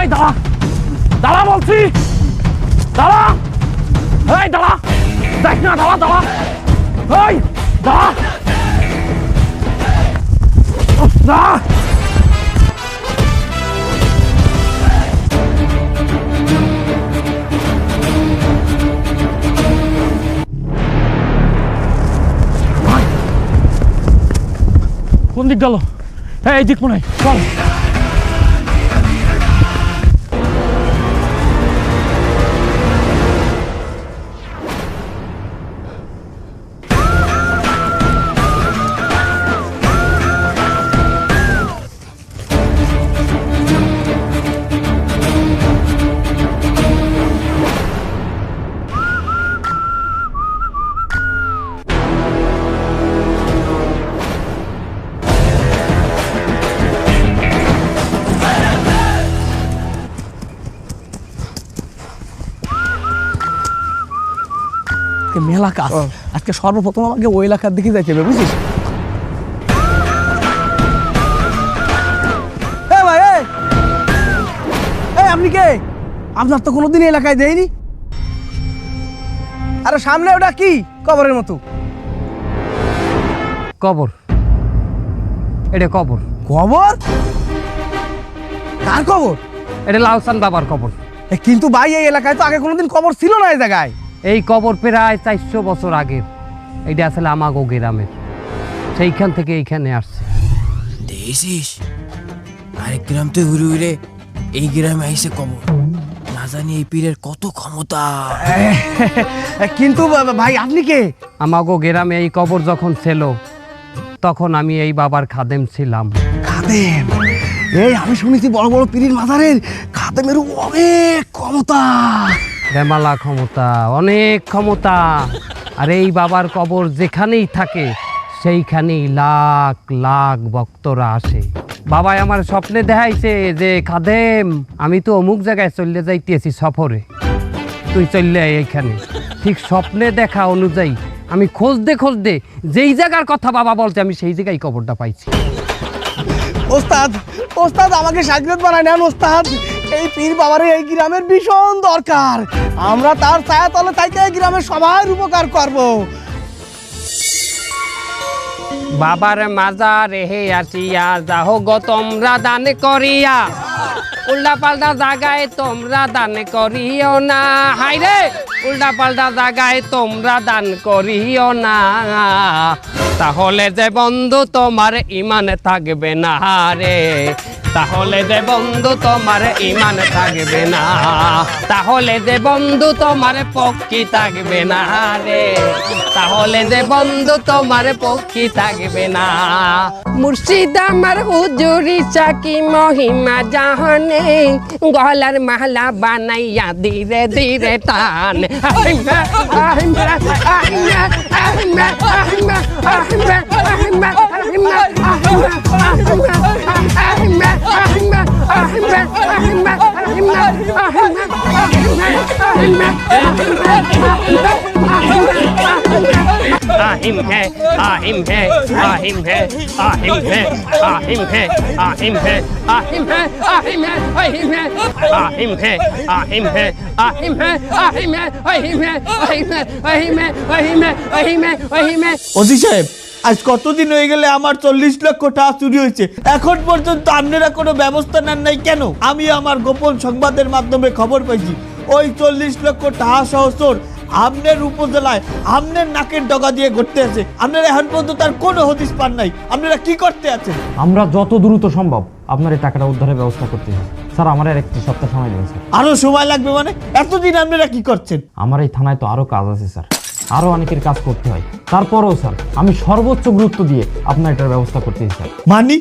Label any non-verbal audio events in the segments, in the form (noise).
এই, দাঁড়া। দাঁড়া বলছি। দাঁড়া। এই, দাঁড়া। দেখ না, দাঁড়া দাঁড়া। এই, দাঁড়া। কোন দিক গেল? এই দিক মনে হয়। চল। মেলা কাজ আজকে সর্বপ্রথম আমাকে ওই এলাকার দিকে যাইতে হবে বুঝিস? আপনি কে? আপনার তো কোনোদিন এলাকায় দেয়নি। আরে সামনে ওটা কি? কবরের মতো। কবর। এটা কবর। কবর? কার কবর? এটা লাউসান বাবার কবর। কিন্তু ভাই এই এলাকায় তো আগে কোনোদিন কবর ছিল না এই জায়গায়। এই কবর প্রায় চারশো বছর আগের এইটা আসলে আমাগো গ্রামের। সেইখান থেকে এইখানে আসছে। দেখেছিস? আরেক গ্রাম তো ঘুরে ঘুরে এই গ্রামে আইসে কবর। না জানি এই পীরের কত ক্ষমতা। (laughs) কিন্তু ভাই আপনি কে? আমাগো গ্রামে এই কবর যখন ছিল তখন আমি এই বাবার খাদেম ছিলাম। খাদেম? এই আমি শুনেছি বড় বড় পীরির মাথারের খাদেমের অনেক ক্ষমতা। বেমালা ক্ষমতা, অনেক ক্ষমতা। আর এই বাবার কবর যেখানেই থাকে, সেইখানেই লাখ লাখ ভক্তরা আসে। বাবাই আমার স্বপ্নে দেখাইছে যে, খাদেম, আমি তো অমুক জায়গায় চললে যাইতেছি সফরে। তুই চললে এইখানে ঠিক স্বপ্নে দেখা অনুযায়ী, আমি খোঁজতে খোঁজতে যেই জায়গার কথা বাবা বলছে, আমি সেই জায়গায় কবরটা পাইছি। ওস্তাদ ওস্তাদ, আমাকে সাগরেদ বানায় নেন, ওস্তাদ। এই পীর বাবার, এই গ্রামের ভীষণ দরকার। আমরা তার ছায়া তলে তাইকে এই গ্রামের সবার উপকার করব। বাবার মাজার হে আসিয়া, যাহো গো তোমরা দান করিয়া। উল্টা পাল্টা জায়গায় তোমরা দান করিও না। হাইরে উল্টা পাল্টা জায়গায় তোমরা দান করিও না। তাহলে যে বন্ধু তোমার ইমান থাকবে না রে। তাহলে যে বন্ধু তোমার ইমান থাকবে না। তাহলে যে বন্ধু তোমার পক্ষী থাকবে না রে। তাহলে যে বন্ধু তোমার পক্ষী থাকবে না। মুর্শিদ আমার হুজুরি চাকি মহিমা জাহানে গলার মালা বানাইয়া ধীরে ধীরে টান। আহিমা, আহিমা, আহিমা, আহিমা, আহিমা, আহিমা, আহিম হে আহিম হে আহিম হে আহিম হে আহিম হে আহিম হে আহিম হে আহিম হে আহিম হে আহিম হে আহিম হে আহিম হে আহিম হে আহিম হে আহিম হে আহিম হে আহিম হে আহিম হে অজি সাহেব আজ কতদিন হয়ে গেলে আমার চল্লিশ লক্ষ টাকা চুরি হয়েছে? এখন পর্যন্ত আপনারা কোনো ব্যবস্থা নেন নাই কেন? আমি আমার গোপন সংবাদের মাধ্যমে খবর পাইছি ওই চল্লিশ লক্ষ টাকা সহ চোর আমনের উপজেলায় আমনের নাকের ডগা দিয়ে ঘুরতে আছে। আপনারা এখন পর্যন্ত তার কোনো হদিস পান নাই। আপনারা কি করতে আছেন? আমরা যত দ্রুত সম্ভব আপনার এই টাকাটা উদ্ধারের ব্যবস্থা করতে চাই স্যার আমার আর একটি সপ্তাহ সময় দেবেন স্যার। আরও সময় লাগবে মানে? এতদিন আপনারা কি করছেন? আমার এই থানায় তো আরও কাজ আছে স্যার। আরও অনেকের কাজ করতে হয়। তারপরেও স্যার আমি সর্বোচ্চ গুরুত্ব দিয়ে আপনার এটার ব্যবস্থা করতে চাই। স্যার মানি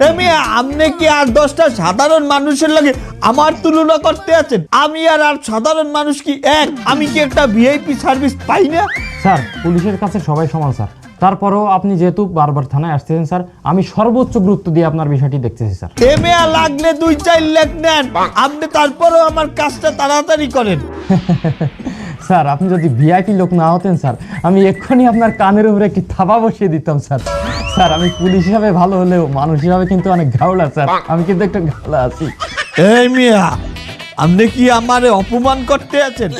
এমনি আপনি কি আর দশটা সাধারণ মানুষের লাগে আমার তুলনা করতে আছেন? আমি আর আর সাধারণ মানুষ কি এক? আমি কি একটা ভিআইপি সার্ভিস পাই না? স্যার পুলিশের কাছে সবাই সমান স্যার। তারপরেও আপনি যেহেতু বারবার থানায় আসতেছেন স্যার আমি সর্বোচ্চ গুরুত্ব দিয়ে আপনার বিষয়টি দেখতেছি স্যার। এমে লাগলে দুই চার লাখ নেন। আপনি তারপরেও আমার কাজটা তাড়াতাড়ি করেন। (laughs) স্যার, আপনি যদি ভিআইপি লোক না হতেন, স্যার, আমি এক্ষুনি আপনার কানের উপরে একটি থাবা বসিয়ে দিতাম, স্যার। স্যার, আমি পুলিশ হিসাবে ভালো হলেও মানুষ হিসাবে কিন্তু অনেক ঘাওলা স্যার। আমি কিন্তু একটা ঘাওলা আছি। এই মিয়া, আপনি কি আমারে অপমান করতে আছেন?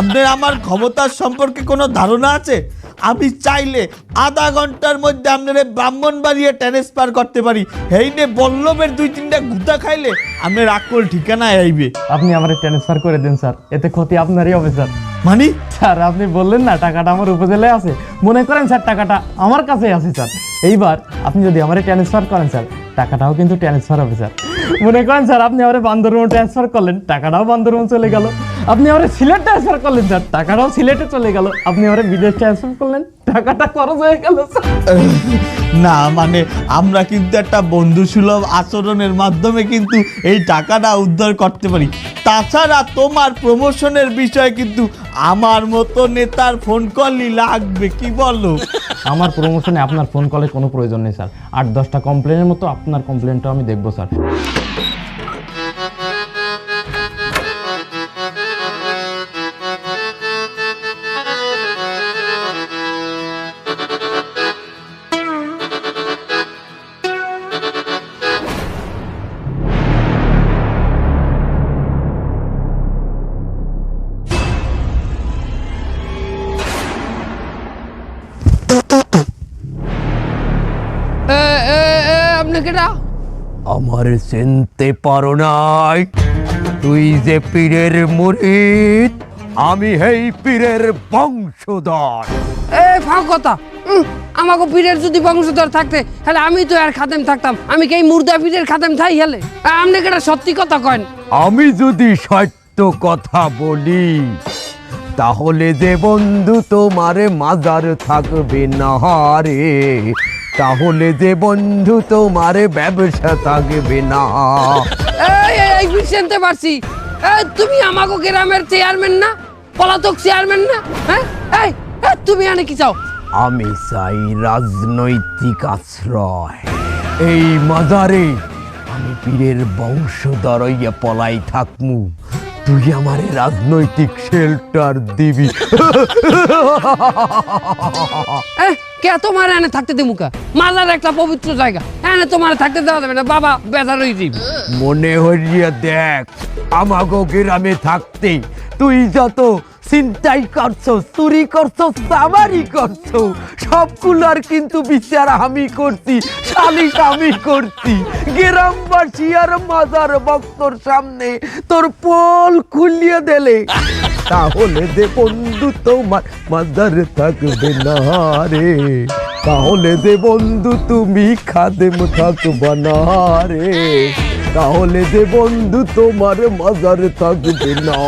আপনার আমার ক্ষমতার সম্পর্কে কোনো ধারণা আছে? আমি চাইলে আধা ঘণ্টার মধ্যে আপনার ব্রাহ্মণ বাড়িয়ে ট্রান্সফার করতে পারি। এই নে বল্লভের দুই তিনটা গুতা খাইলে আপনার আকল ঠিকানায় আইবে। আপনি আমার ট্রান্সফার করে দেন স্যার। এতে ক্ষতি আপনারই হবে স্যার। মানে? স্যার আপনি বললেন না টাকাটা আমার উপজেলায় আছে। মনে করেন স্যার টাকাটা আমার কাছেই আছে স্যার। এইবার আপনি যদি আমার ট্রান্সফার করেন স্যার টাকাটাও কিন্তু ট্রান্সফার হবে স্যার। মনে করেন স্যার আপনি আমার বান্দরবন ট্রান্সফার করলেন টাকাটাও বান্দরবন চলে গেল। আপনি আমার সিলেট ট্রান্সফার করলেন স্যার। টাকাটাও সিলেটে চলে গেল। আপনি আমার বিদেশ ট্রান্সফার করলেন। টাকাটা খরচ হয়ে গেল স্যার। না মানে আমরা কিন্তু একটা বন্ধুসুলভ আচরণের মাধ্যমে কিন্তু এই টাকাটা উদ্ধার করতে পারি। তাছাড়া তোমার প্রমোশনের বিষয়ে কিন্তু আমার মতো নেতার ফোন কলই লাগবে কি বলো? আমার প্রমোশনে আপনার ফোন কলে কোনো প্রয়োজন নেই স্যার। আট দশটা কমপ্লেনের মতো আপনার কমপ্লেনটাও আমি দেখব স্যার। কেটা আমার চিনতে পারো নাই। তুই যে পীরের মুরিদ আমি হেই পীরের বংশধর। এ কথা। আমাকে পীরের যদি বংশধর থাকতে তাহলে আমি তো আর খাদেম থাকতাম। আমি কি মুর্দা পীরের খাদেম থাই হেলে? আপনি কেটা সত্যি কথা কয়েন? আমি যদি সত্য কথা বলি তাহলে যে বন্ধু তোমার মাজার থাকবে না রে তাহলে যে বন্ধু তোমার ব্যবসা থাকবে না। এই এই, এই পারছি। এ, তুমি আমাকে গ্রামের চেয়ারম্যান না? পলাতক চেয়ারম্যান না? হ্যাঁ? এই এ, তুমি আনে কি চাও? আমি চাই রাজনৈতিক আশ্রয়। এই মাজারে আমি পীরের বংশধর হইয়া পলাই থাকমু। তুই আমার রাজনৈতিক শেল্টার দিবি। কে তোমার এনে থাকতে দে মুখা মাজার একটা পবিত্র জায়গা। এনে তোমার থাকতে দেওয়া যাবে না বাবা বেজার হয়ে যাবে মনে হইয়া দেখ আমাগো গ্রামে থাকতে তুই যত চিন্তাই করছ, চুরি করছ সাবারি করছ। সবগুলার কিন্তু বিচার আমি করছি শালিক আমি করছি। গ্রামবাসী আর মাজার ভক্তর সামনে তোর পোল খুলিয়ে দিলে। তাহলে দে বন্ধু, তোমার মাজারে থাকবে না রে। তাহলে দে বন্ধু, তুমি খাদেম থাকবা না রে। তাহলে দে বন্ধু, তোমার মাজারে থাকবে না।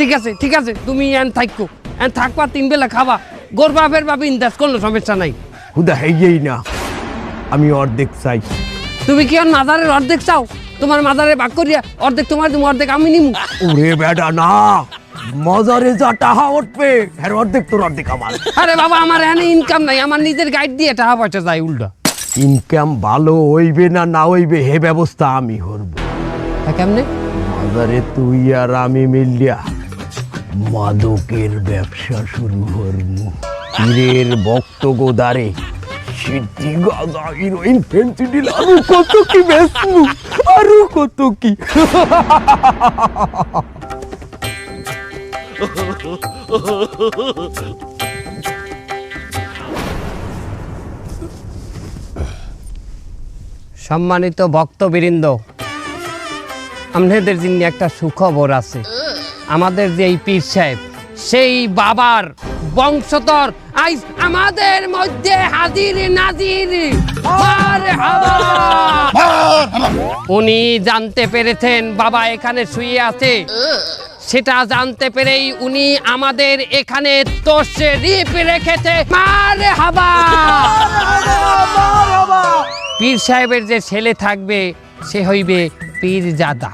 ঠিক আছে ঠিক আছে তুমি এন থাকো। এন থাকবা তিন বেলা খাবা। গরবা ফেরবা বিন্দাস কোনো সমস্যা নাই। হুদা হেয়েই না। আমি অর্ধেক চাই। তুমি কি আর মাজারের অর্ধেক চাও? তোমার মাজারে ভাগ করিয়া অর্ধেক তোমার তুমি অর্ধেক আমি নিমু। ওরে বেটা না। মাজারে যা টাহা উঠবে হ্যাঁ অর্ধেক তোর অর্ধেক আমার। আরে বাবা আমার এখানে ইনকাম নাই আমার নিজের গাইড দিয়ে টাকা পয়সা যায় উল্টা। ইনকাম ভালো হইবে না না হইবে হে ব্যবস্থা আমি করব। কেমনে? মাজারে তুই আর আমি মিলিয়া মাদকের ব্যবসা শুরু করব। পীরের ভক্ত গোদারে সিদ্ধি গাঁদা হিরোইন সম্মানিত ভক্তবৃন্দ আপনাদের জন্য একটা সুখবর আছে। আমাদের যে এই পীর সাহেব সেই বাবার বংশধর আইস আমাদের মধ্যে হাজির নাজির। উনি জানতে পেরেছেন বাবা এখানে শুয়ে আছে। সেটা জানতে পেরেই উনি আমাদের এখানে তশরিফ রেখেছে। মার হাবা। পীর সাহেবের যে ছেলে থাকবে সে হইবে পীরজাদা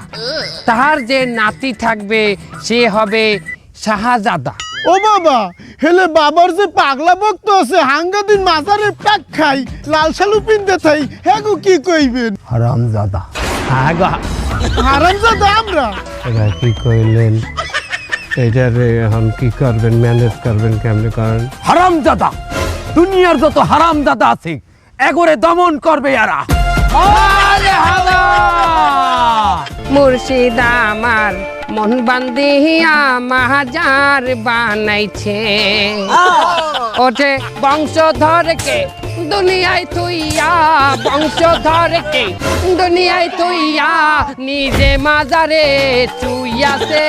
তাহার যে নাতি থাকবে সে হবে শাহজাদা। ও বাবা হেলে বাবার যে পাগলা ভক্ত আছে হাঙ্গা দিন মাজারে প্যাক খাই লাল শালু পিনতে থাই হ্যাগো কি কইবেন? হারামজাদা। আগা হারামজাদা আমরা? এবার কি কইলেন? এটারে এখন কি করবেন ম্যানেজ করবেন কেমনে করেন? হারামজাদা দুনিয়ার যত হারামজাদা আছে এগরে দমন করবে এরা। আরে হাবা মুর্শিদ আমার। মন বান্ধিয়া মাহাজার বানাইছে। ওঠে বংশধরকে দুনিয়ায় তুইয়া বংশধরকে দুনিয়ায় তুইয়া নিজে মাজারে চুইয়াছে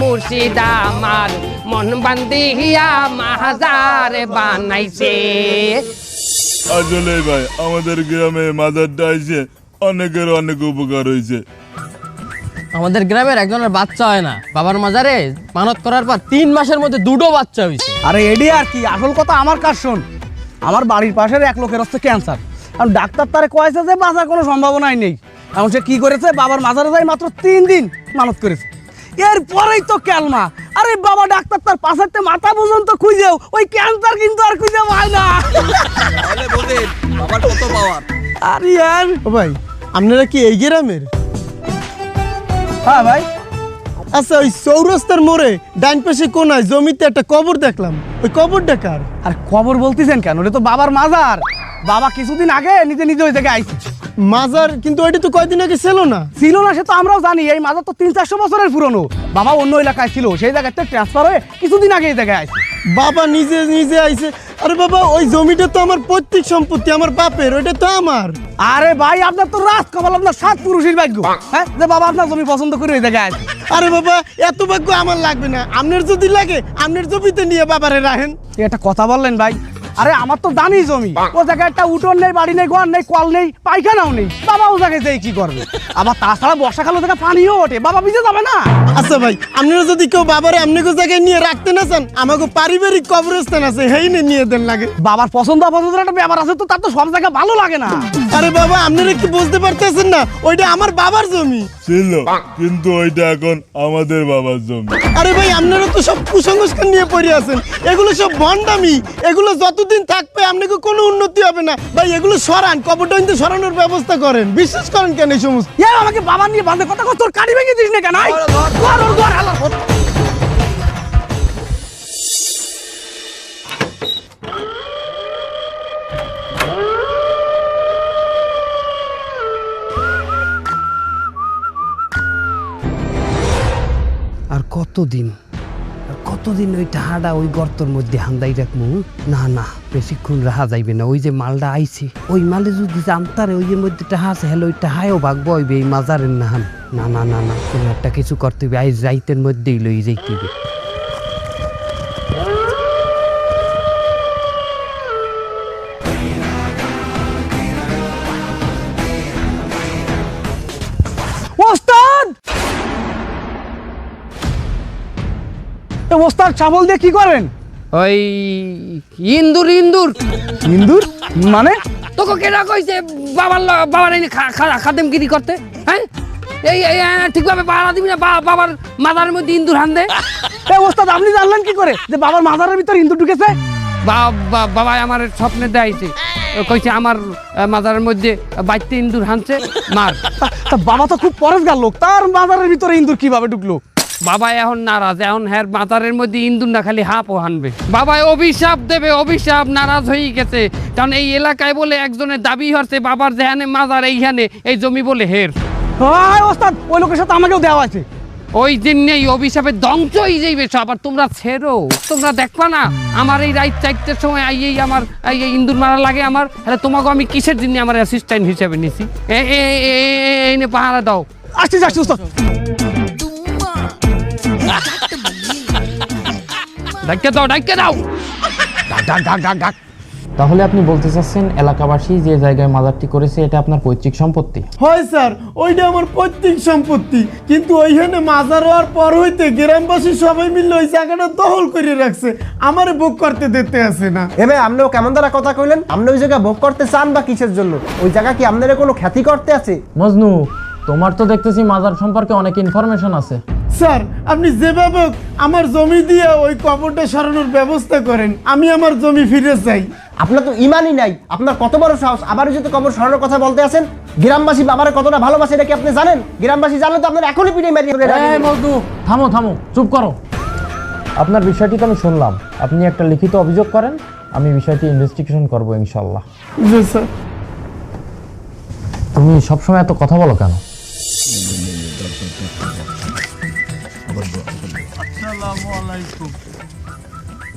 মুর্শিদ আমার, মন বান্ধিয়া মাহাজার বানাইছে। আসলে ভাই, আমাদের গ্রামে মাজারটা আইছে, অনেকের অনেক উপকার হয়েছে আমাদের গ্রামের একজনের বাচ্চা হয় না। বাবার মাজারে মানত করার পর তিন মাসের মধ্যে দুটো বাচ্চা হয়েছে। আরে এডি আর কি আসল কথা আমার কাজ শোন। আমার বাড়ির পাশের এক লোকের হচ্ছে ক্যান্সার কারণ ডাক্তার তারে কয়েছে যে বাঁচার কোনো সম্ভাবনাই নেই। এখন সে কি করেছে? বাবার মাজারে যাই মাত্র তিন দিন মানত করেছে। এরপরেই তো ক্যালমা। আরে বাবা ডাক্তার তার পাশেরতে মাথা পর্যন্ত খুঁজেও ওই ক্যান্সার কিন্তু আর খুঁজে পায় না। আরে আর ভাই আপনারা কি এই গ্রামের? হ্যাঁ ভাই। আচ্ছা ওই চৌরাস্তার মোড়ে ডাইন পাশে কোনায় জমিতে একটা কবর দেখলাম। ওই কবর কার? আর খবর বলতেছেন কেন? ওটা তো বাবার মাজার। বাবা কিছুদিন আগে নিজে নিজে ওই জায়গায় আইছে। মাজার কিন্তু ওইটা তো কয়দিন আগে ছিল না। ছিল না সে তো আমরাও জানি। এই মাজার তো তিন চারশো বছরের পুরনো। বাবা অন্য এলাকায় ছিল সেই জায়গায় ট্রান্সফার হয়ে কিছুদিন আগে এই জায়গায় আছে বাবা নিজে নিজে আইছে। আরে বাবা ওই জমিটা তো আমার পৈতৃক সম্পত্তি আমার বাপের ওইটা তো আমার। আরে ভাই আপনার তো রাত কপাল আপনার সাত পুরুষের ভাগ্য। হ্যাঁ যে বাবা আপনার জমি পছন্দ করে ওই জায়গায় আরে বাবা এত ভাগ্য আমার লাগবে না। আপনার যদি লাগে আপনার জমিতে নিয়ে বাবারে রাখেন। এটা একটা কথা বললেন ভাই। আরে আমার তো দানি জমি। ও জায়গায় একটা উঠোন নেই বাড়ি নেই ঘর নেই কল নেই পায়খানাও নেই। বাবা ও জায়গায় যেয়ে কি করবে? আবার তাছাড়া বর্ষাকালে থেকে পানিও ওঠে। বাবা ভিজে যাবে না? আচ্ছা ভাই আপনারা যদি কেউ বাবারে আপনাকে জায়গায় নিয়ে রাখতে না চান আমাকে পারিবারিক কবরস্থান আছে হেই নিয়ে দেন লাগে। বাবার পছন্দ অপছন্দের একটা ব্যাপার আছে তো তার তো সব জায়গায় ভালো লাগে না। আরে বাবা আপনারা কি বুঝতে পারতেছেন না? ওইটা আমার বাবার জমি। ছিল কিন্তু ওইটা এখন আমাদের বাবার জমি। আরে ভাই আপনারা তো সব কুসংস্কার নিয়ে পড়ে আছেন। এগুলো সব ভণ্ডামি এগুলো যতদিন থাকবে আপনাকে কোনো উন্নতি হবে না? ভাই এগুলো সরান কবরটা কিন্তু সরানোর ব্যবস্থা করেন। বিশ্বাস করেন কেন এই সমস্ত? এ আমাকে বাবা নিয়ে বাঁধে কথা কর, তোর কাটি ভেঙে দিস না কেন? আয়, ধর ওর ধর, হালা। আর কতদিন কতদিন ওই টাহাডা ওই গর্তর মধ্যে হান্দাই রাখব না না, বেশিক্ষণ রাহা যাইবে না। ওই যে মালটা আইছে, ওই মালে যদি জানতারে ওই যে মধ্যে টাহা আছে হ্যালো ওই টাহায়ও ভাগবো হইবে এই মাজারের নাহান। না না না না কোনো একটা কিছু করতে হবে আই যাইতের মধ্যেই লই যাইতে হবে ওস্তাদ ছাগল দিয়ে কি করেন? ওই ইন্দুর ইন্দুর। ইন্দুর? মানে? তোকে কেনা কইছে? বাবার বাবার খা- খাদেমগিরি করতে হ্যাঁ? এই এই, ঠিকভাবে পাড়া দিবি না? বাবার মাথার মধ্যে ইন্দুর হান দে এ ওস্তাদ আপনি জানলেন কি করে? যে বাবার মাজারের ভিতর ইন্দুর ঢুকেছে? বাবা আমার স্বপ্নে দেখাইছে। কইছে আমার মাজারের মধ্যে বাইতে ইন্দুর হানছে মার। বাবা তো খুব পরেশগার লোক। তার মাজারের ভিতরে ইন্দুর কীভাবে ঢুকলো? বাবা এখন নারাজ এখন হ্যার মাতারের মধ্যে ইন্দুর না খালি হাঁপও হানবে। বাবায় অভিশাপ দেবে অভিশাপ নারাজ হয়ে গেছে। কারণ এই এলাকায় বলে একজনের দাবি হচ্ছে বাবার যেখানে মাজার এইখানে এই জমি বলে হের। ওস্তাদ ওই লোকের সাথে আমাকেও দেওয়া আছে। ওই দিন নেই অভিশাপে ধ্বংস হয়ে যাইবে সব আর তোমরা ছেড়ো। তোমরা দেখবা না আমার এই রাত চারটের সময় আইয়েই আমার এই ইন্দুর মারা লাগে আমার। তাহলে তোমাকে আমি কিসের জন্য আমার অ্যাসিস্ট্যান্ট হিসেবে নিছি? এ- এ- এ- পাহারা দাও। আসছি আসছি ডাক্কে দাও দাও। ডাক ডাক ডাক ডাক ডাক। তাহলে আপনি বলতে চাচ্ছেন এলাকাবাসী যে জায়গায় মাজারটি করেছে এটা আপনার পৈতৃক সম্পত্তি? হয় স্যার ওইটা আমার পৈতৃক সম্পত্তি। কিন্তু ওইখানে মাজার হওয়ার পর হইতে গ্রামবাসী সবাই মিলে ওই জায়গাটা দখল করে রাখছে। আমারে বুক করতে দিতে আসে না। এবে আপনিও কেমন দ্বারা কথা কইলেন? আপনি ওই জায়গা ভোগ করতে চান বা কিসের জন্য? ওই জায়গা কি আপনাদের কোনো খ্যাতি করতে আছে? মজনু তোমার তো দেখতেছি মাজার সম্পর্কে অনেক ইনফরমেশন আছে। স্যার আপনি যেভাবে আমার জমি দিয়ে ওই কবরটা সরানোর ব্যবস্থা করেন আমি আমার জমি ফিরে চাই। আপনার তো ইমানই নাই। আপনার কত বড় সাহস? আবার যদি কবর সরানোর কথা বলতে আছেন গ্রামবাসী বাবারে কতটা ভালোবাসে এটা কি আপনি জানেন? গ্রামবাসী জানলে তো আপনার এখনই পিঠে মারিয়ে রাখবে। থামো থামো চুপ করো। আপনার বিষয়টি তো আমি শুনলাম। আপনি একটা লিখিত অভিযোগ করেন আমি বিষয়টি ইনভেস্টিগেশন করব ইনশাল্লাহ জি স্যার। তুমি সবসময় এত কথা বলো কেন?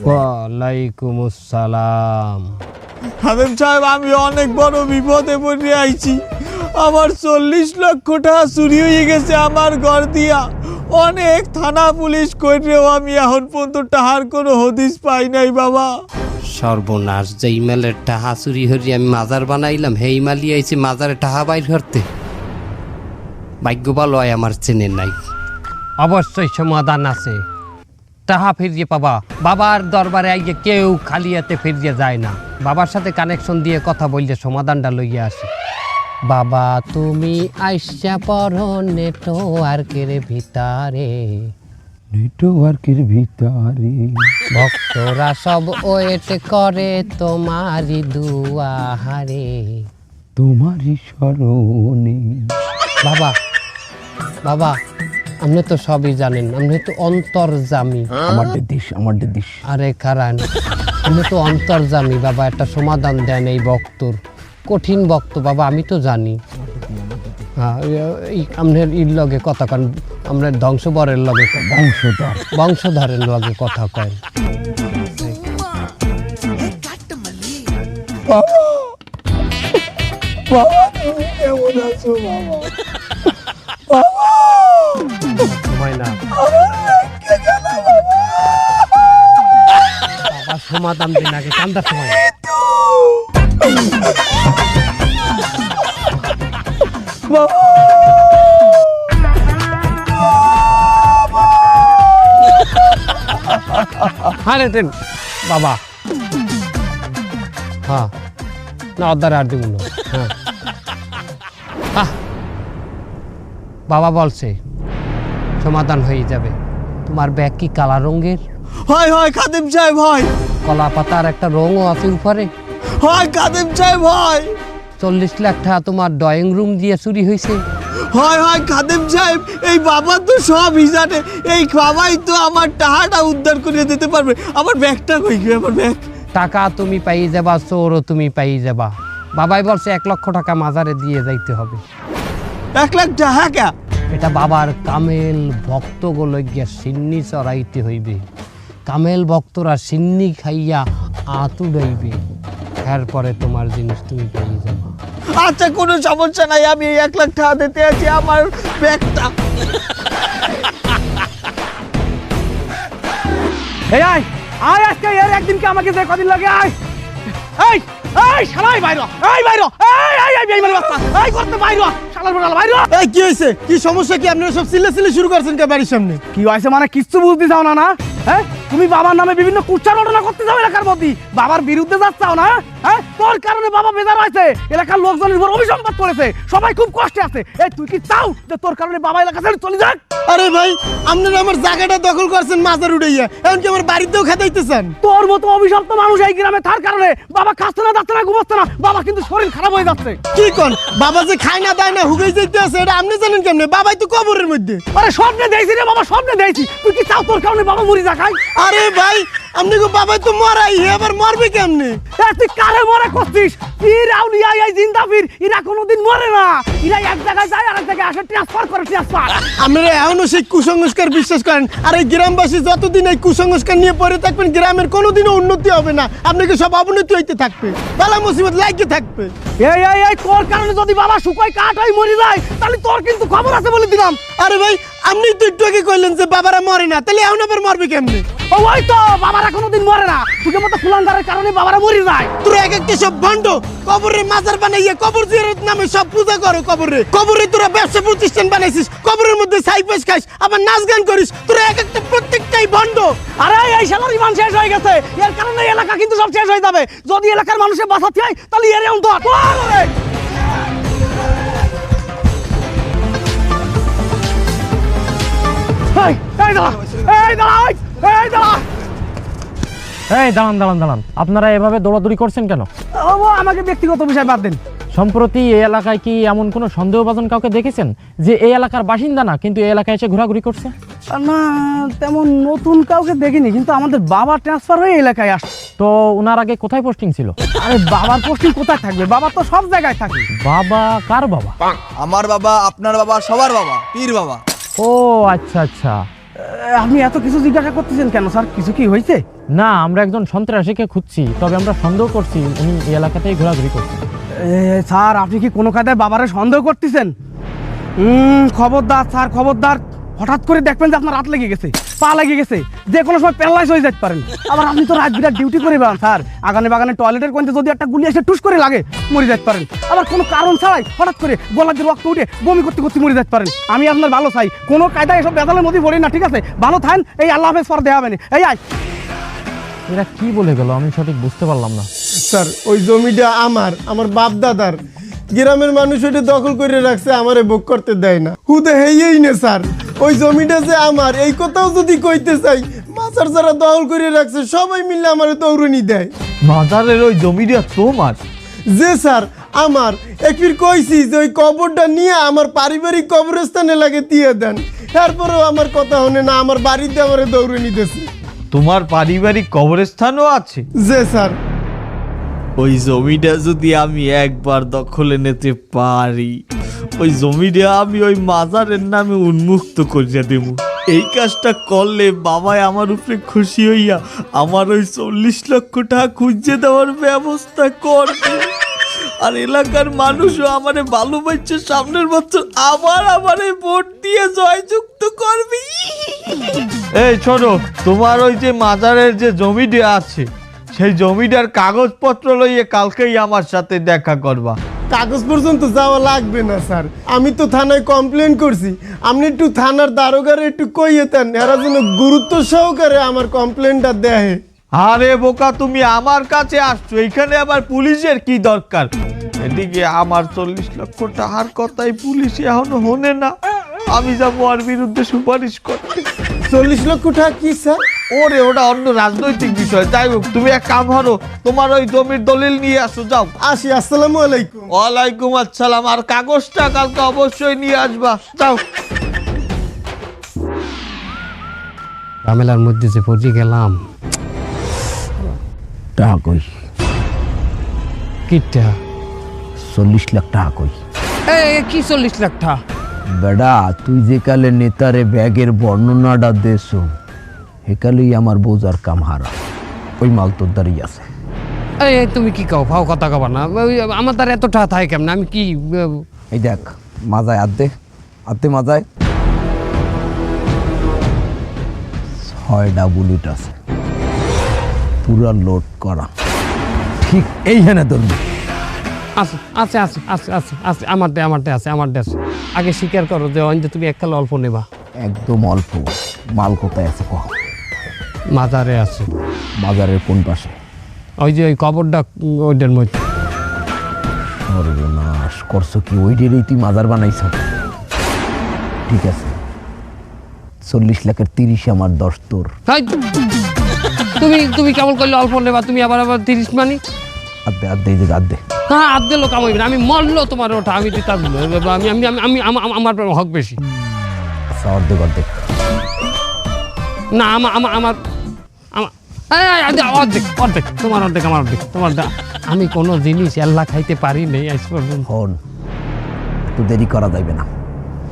ওয়ালাইকুম আসসালাম সাহেব আমি অনেক বড় বিপদে পড়ে আইছি। আমার চল্লিশ লক্ষ টাকা চুরি হয়ে গেছে আমার ঘর দিয়া। অনেক থানা পুলিশ কইরেও আমি এখন পর্যন্ত টাহার কোনো হদিস পাই নাই বাবা। সর্বনাশ যে ইমেলের টাহা চুরি হরি আমি মাজার বানাইলাম হে ইমালি আইছি মাজারে টাহা বাইর করতে। ভাগ্য ভালো হয় আমার চেনে নাই। অবশ্যই সমাধান আছে। তাহা ফিরিয়ে পাবা। বাবার দরবারে আইয়ে কেউ খালি হাতে ফিরিয়ে যায় না। বাবার সাথে কানেকশন দিয়ে কথা বললে সমাধানটা লইয়ে আসে। বাবা তুমি আইসা পড়ো নেটওয়ার্কের ভিতরে। নেটওয়ার্কের ভিতরে। ভক্তরা সব ওয়েট করে তোমারই দুয়াহারে তোমারই স্মরণে। বাবা বাবা। আপনি তো সবই জানেন আপনি তো অন্তর্জামী। আমার দেশ আমার দেশ। আরে কারণ আপনি তো অন্তর্জামী বাবা একটা সমাধান দেন এই বক্তর কঠিন বক্ত বাবা আমি তো জানি। হ্যাঁ এই আপনার ইর লগে কথা কন আমরা ধ্বংসবরের লগে বংশধর বংশধরের লগে কথা কয় সময় না বাবা? সমাধান দিন আগে, কান্দার সময়। বাবা। হ্যাঁ। না, অর্ধার আর দিব না। হ্যাঁ। বাবা বলছে সমাধান হয়ে যাবে। তোমার ব্যাগ কি কালা রঙের? হয় হয় খাদিম সাহেব হয়। কলা পাতার একটা রঙও আছে উপরে। হয় খাদিম সাহেব হয়। চল্লিশ লাখ টাকা তোমার ড্রয়িং রুম দিয়ে চুরি হয়েছে। হয় হয় খাদিম সাহেব এই বাবা তো সব জানে এই বাবাই তো আমার টাকাটা উদ্ধার করে দিতে পারবে। আমার ব্যাগটা কই গিয়ে আমার ব্যাগ? টাকা তুমি পাই যাবা চোরও তুমি পাই যাবা। বাবাই বলছে এক লক্ষ টাকা মাজারে দিয়ে যাইতে হবে। এক লাখ টাকা? এটা বাবার কামেল ভক্তগুলো গিয়া সিন্নি চড়াইতে হইবে কামেল ভক্তরা সিন্নি খাইয়া আতু আতুড়াইবে এরপরে তোমার জিনিস তুমি পেয়ে যাবা আচ্ছা কোনো সমস্যা নাই আমি এক লাখ টাকা দিতে আছি আমার ব্যাগটা এই আয় আয় আজকে এর একদিনকে আমাকে যে কদিন লাগে আয় এই এই শালাই বাইরো এই বাইরো এই এই এই বেইমানি বাচ্চা এই করতে বাইরো শালার বড়াল বাইরো এই কি হয়েছে? কি সমস্যা কি? আপনারা সব সিলে সিলে শুরু করছেন কে বাড়ির সামনে? কি হয়েছে মানে কিচ্ছু বুঝতে চাও না না? হ্যাঁ? তুমি বাবার নামে বিভিন্ন কুচ্চার ঘটনা করতে যাও এলাকার মধ্যে বাবার বিরুদ্ধে যাচ্ছাও না হ্যাঁ? তোর কারণে বাবা বেজার হয়েছে। এলাকার লোকজনের উপর অভিসম্পাদ করেছে। সবাই খুব কষ্টে আছে। এই তুই কি চাও যে তোর কারণে বাবা এলাকা ছেড়ে চলে যাক? আরে ভাই আপনারা আমার জায়গাটা দখল করছেন মাজার উড়াইয়া। এমনকি আমার বাড়িতেও খেদাইতেছেন তোর মতো অভিশপ্ত মানুষ এই গ্রামে থার কারণে বাবা খাচ্ছে না যাচ্ছে না ঘুমাচ্ছে না। বাবা কিন্তু শরীর খারাপ হয়ে যাচ্ছে। কি কোন? বাবা যে খায় না দেয় না হুগাই যেতে আছে এটা আপনি জানেন কেমনে? বাবাই তো কবরের মধ্যে। আরে স্বপ্নে দিয়েছি রে বাবা স্বপ্নে দিয়েছি তুই কি চাও তোর কারণে বাবা মরি যাকাই আরে ভাই আপনি গো বাবাই তো মরাই হে আবার মরবে কেমনে? তুই কারে মরে করছিস? পীর আউলিয়া এই জিন্দা এরা কোনোদিন মরে না। এরা এক জায়গায় যায় আর এক জায়গায় আসে ট্রান্সফার করে ট্রান্সফার আপনারা এখনও সেই কুসংস্কার বিশ্বাস করেন। আর এই গ্রামবাসী যতদিন এই কুসংস্কার নিয়ে পড়ে থাকবেন গ্রামের কোনোদিনও উন্নতি হবে না। আপনাকে সব অবনতি হইতে থাকবে? বালা মুসিবত লাগিয়ে থাকবে। এই এই এই তোর কারণে যদি বাবা শুকাই কাঠ হয়ে মরে যায় তাহলে তোর কিন্তু খবর আছে বলে দিলাম। আরে ভাই আপনি তো একটু আগে কইলেন যে বাবারা মরে না তাহলে এখন আবার মরবে কেমনে? ও ওই তো বাবারা কোনোদিন মরে না। তুই মতো ফুলাঙ্গারের কারণে বাবারা মরে যায়। তোরা এক একটা সব ভণ্ড কবরে মাজার বানাইয়া কবর জিয়ারত নামে সব পূজা করো কবরে। কবরে তোরা ব্যবসা প্রতিষ্ঠান বানাইছিস কবরের মধ্যে সাইপাস খাইস আবার নাচ গান করিস তোরা এক একটা প্রত্যেকটাই ভণ্ড। আরে এই শালার ইমান শেষ হয়ে গেছে। এর কারণে এলাকা কিন্তু সব শেষ হয়ে যাবে। যদি এলাকার মানুষের বাঁচাতে হয় তাহলে এর তো এই দাঁড়া এই দাঁড়া এই দাঁড়া। এই দাঁড়ান দাঁড়ান দাঁড়ান। আপনারা এভাবে দৌড়াদৌড়ি করছেন কেন? ও আমাকে ব্যক্তিগত বিষয় বাদ দেন। সম্প্রতি এই এলাকায় কি এমন কোনো সন্দেহভাজন কাউকে দেখেছেন? যে এই এলাকার বাসিন্দা না কিন্তু এই এলাকায় এসে ঘোরাঘুরি করছে? না তেমন নতুন কাউকে দেখিনি কিন্তু আমাদের বাবা ট্রান্সফার হয়ে এলাকায় আসছে তো ওনার আগে কোথায় পোস্টিং ছিল? আরে বাবার পোস্টিং কোথায় থাকবে? বাবা তো সব জায়গায় থাকে। বাবা কার বাবা? আমার বাবা আপনার বাবা সবার বাবা পীর বাবা। ও আচ্ছা আচ্ছা। আপনি এত কিছু জিজ্ঞাসা করতেছেন কেন স্যার? কিছু কি হয়েছে? না আমরা একজন সন্ত্রাসীকে খুঁজছি তবে আমরা সন্দেহ করছি উনি এই এলাকাতেই ঘোরাঘুরি করছেন। স্যার আপনি কি কোনো কাদায় বাবারে সন্দেহ করতেছেন? খবরদার স্যার খবরদার। হঠাৎ করে দেখবেন যে আপনার রাত লেগে গেছে। পা লেগে গেছে। যে কোনো সময় প্যারালাইজ হয়ে যেতে পারেন। আবার আপনি তো রাত বিরাট ডিউটি করে বেড়ান স্যার। আগানে বাগানে টয়লেটের কোনতে যদি একটা গুলি এসে টুস করে লাগে মরে যেতে পারেন। আবার কোনো কারণ ছাড়াই হঠাৎ করে গলা দিয়ে রক্ত উঠে বমি করতে করতে মরে যেতে পারেন। আমি আপনার ভালো চাই। কোনো কায়দায় এসব বেদালের মধ্যে পড়ি না ঠিক আছে? ভালো থাকেন। এই আল্লাহ হাফেজ পর দেওয়া হবে না। এই আয়। এরা কি বলে গেল? আমি সঠিক বুঝতে পারলাম না। স্যার ওই জমিটা আমার আমার বাপ দাদার গ্রামের মানুষ ওইটা দখল করে রাখছে আমারে ভোগ করতে দেয় না। হুদে হেয়েই না স্যার। ওই জমিটা যে আমার এই কথাও যদি কইতে চাই মাছার যারা দখল করে রাখছে সবাই মিলে আমার দৌড়নি দেয়। মাজারের ওই জমিটা তোমার? যে স্যার আমার। একবার কইছি যে ওই কবরটা নিয়ে আমার পারিবারিক কবরস্থানে লাগে দিয়ে দেন। তারপরেও আমার কথা হনে না আমার বাড়িতে আমারে দৌড়ে নিতেছে তোমার পারিবারিক কবরস্থানও আছে? যে স্যার। ওই জমিটা যদি আমি একবার দখলে নিতে পারি। ওই জমিটা আমি ওই মাজারের নামে উন্মুক্ত করিয়া দেব এই কাজটা করলে বাবাই আমার উপরে খুশি হইয়া আমার ওই চল্লিশ লক্ষ টাকা খুঁজে দেওয়ার ব্যবস্থা করবে। আর এলাকার মানুষও আমারে ভালোবাসছে, সামনের বছর আবার আমারে ভোট দিয়ে জয়যুক্ত করবি। এই ছোট তোমার ওই যে মাজারের যে জমিটা আছে, সেই জমিটার কাগজপত্র লইয়ে কালকেই আমার সাথে দেখা করবা। কাগজ পর্যন্ত যাওয়া লাগবে না স্যার। আমি তো থানায় কমপ্লেন করছি। আপনি একটু থানার দারোগারে একটু কইয়ে দেন এরা যেন গুরুত্ব সহকারে আমার কমপ্লেনটা দেয়। আরে বোকা তুমি আমার কাছে আসছো এখানে আবার পুলিশের কি দরকার? এদিকে আমার চল্লিশ লক্ষ টাকার কথাই পুলিশ এখনও হনে না। আমি যাব আর বিরুদ্ধে সুপারিশ করতে। চল্লিশ লক্ষ টাকা কি স্যার? ওরে ওটা অন্য রাজনৈতিক বিষয়। যাই হোক তুমি এক কাম করো তোমার ওই জমির দলিল নিয়ে আসো যাও। আসি আসসালামু আলাইকুম। ওয়ালাইকুম আসসালাম আর কাগজটা কালকে অবশ্যই নিয়ে আসবা। যাও। ঝামেলার মধ্যে যে পড়ে গেলাম। টাকা কই? কিটা চল্লিশ লাখ টাকা কই? এই কি চল্লিশ লাখ টাকা? বেডা তুই যে কালে নেতারে ব্যাগের বর্ণনাটা দেছো। হেকালেই আমার বোঝার কাম হারা। ওই মাল তোর দাঁড়িয়ে আছে। এই তুমি কি কও? ফাও কথা কবা না। ওই, আমার দ্বারা এত টাকা থাকে কেমন? আমি কি এই দেখ মাজায় আদ্দে। আদ্দে মাজায় ছয়টা বুলেট আছে। পুরা লোড করা। ঠিক এইখানে ধরবি। আছে আছে আছে আছে আছে আছে। আমার দে আমার দে আছে আমার দে আছে। আগে স্বীকার করো যে অন্য তুমি এককাল অল্প নেবা। একদম অল্প। মাল কোথায় আছে কহ। মাজারে আছে। বাজারের কোন পাশে? ওই যে ওই কবরটা ওইটার মধ্যে। সর্বনাশ করছ কি? ওইটারই তুই মাজার বানাইছ? ঠিক আছে। চল্লিশ লাখের তিরিশ আমার দশ তোর। তুমি তুমি কেমন করলে অল্প নেবা? তুমি আবার আবার তিরিশ মানি? আদ্দে আদ্দে এই যে আদ্দে হ্যাঁ দিলেও কামাইবে না আমি মরলো তোমার ওটা আমি দিতাম আমি আমি আমি আমি আমা- আমা- আমার হক বেশি। আচ্ছা অর্ধেক অর্ধেক। না আমার আমার আমার অর্ধেক অর্ধেক আমার অর্ধেক আমি কোনো জিনিস এল্লা খাইতে পারি নেই আজ তো দেরি করা যাইবে না।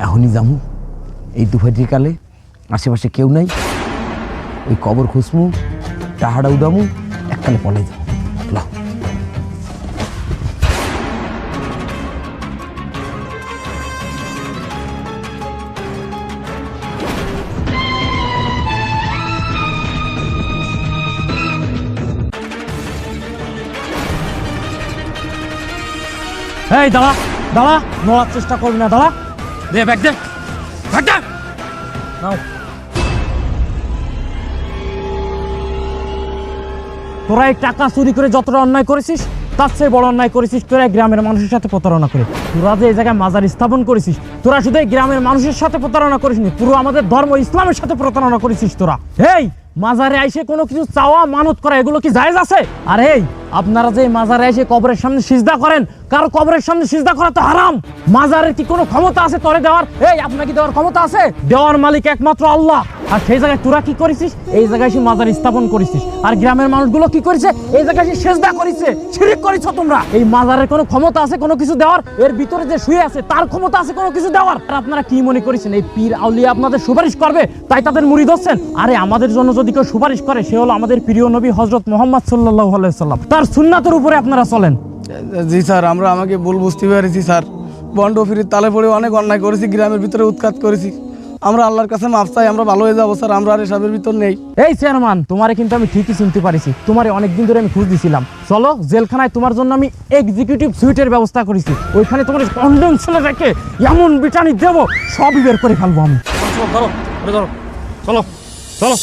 এখনই যামু। এই দুপুরের কালে আশেপাশে কেউ নাই। ওই কবর খুসমু টাহাড়া উদামু, এককালে পলাই যাব। এই, দাঁড়া দাঁড়া নড়ার চেষ্টা করবি না, দাঁড়া। দে, ব্যাগ দে ব্যাগ দে। নাও। তোরা এই টাকা চুরি করে যতটা অন্যায় করেছিস, তার চেয়ে বড় অন্যায় করেছিস, তোরা গ্রামের মানুষের সাথে প্রতারণা করে। তোরা যে এই জায়গায় মাজার স্থাপন করেছিস, তোরা শুধু এই গ্রামের মানুষের সাথে প্রতারণা করিসনি, পুরো আমাদের ধর্ম ইসলামের সাথে প্রতারণা করেছিস তোরা। এই, মাজারে আইসে কোনো কিছু চাওয়া, মানত করা, এগুলো কি জায়েজ আছে? আর এই, আপনারা যে মাজারে এসে কবরের সামনে সিজদা করেন কারও কবরের সামনে সিজদা করা তো হারাম। মাজারের কি কোনো ক্ষমতা আছে তরে দেওয়ার? এই, আপনার কি দেওয়ার ক্ষমতা আছে? দেওয়ার মালিক একমাত্র আল্লাহ। আর সেই জায়গায় তোরা কি করেছিস? এই জায়গায় এসে মাজার স্থাপন করেছিস। আর গ্রামের মানুষগুলো কি করেছে? এই জায়গায় এসে সেজদা করেছে। শিরিক করেছ তোমরা। এই মাজারের কোনো ক্ষমতা আছে, কোনো কিছু দেওয়ার? এর ভিতরে যে শুয়ে আছে, তার ক্ষমতা আছে কোনো কিছু দেওয়ার? আর আপনারা কি মনে করেছেন? এই পীর আউলিয়া আপনাদের সুপারিশ করবে? তাই তাদের মুড়ি ধরছেন? আরে, আমাদের জন্য যদি কেউ সুপারিশ করে, সে হলো আমাদের প্রিয় নবী হজরত মোহাম্মদ সাল্লাহ সাল্লাম তার সুন্নাতের উপরে আপনারা চলেন। জি স্যার আমরা আমাকে ভুল বুঝতে পেরেছি স্যার। বন্ড ফিরির তালে পড়ে অনেক অন্যায় করেছি গ্রামের ভিতরে উৎখাত করেছি। আমরা আল্লাহর কাছে মাপ চাই আমরা ভালো হয়ে যাব স্যার আমরা আর এসবের ভিতর নেই। এই চেয়ারম্যান তোমারে কিন্তু আমি ঠিকই চিনতে পারিছি। তোমারে অনেকদিন ধরে আমি খুঁজ দিছিলাম। চলো জেলখানায় তোমার জন্য আমি এক্সিকিউটিভ সুইটের ব্যবস্থা করেছি। ওইখানে তোমার কন্ডেম ছেলে রেখে এমন বিটানি দেবো সবই বের করে ফেলব আমি। চলো চলো চলো চলো।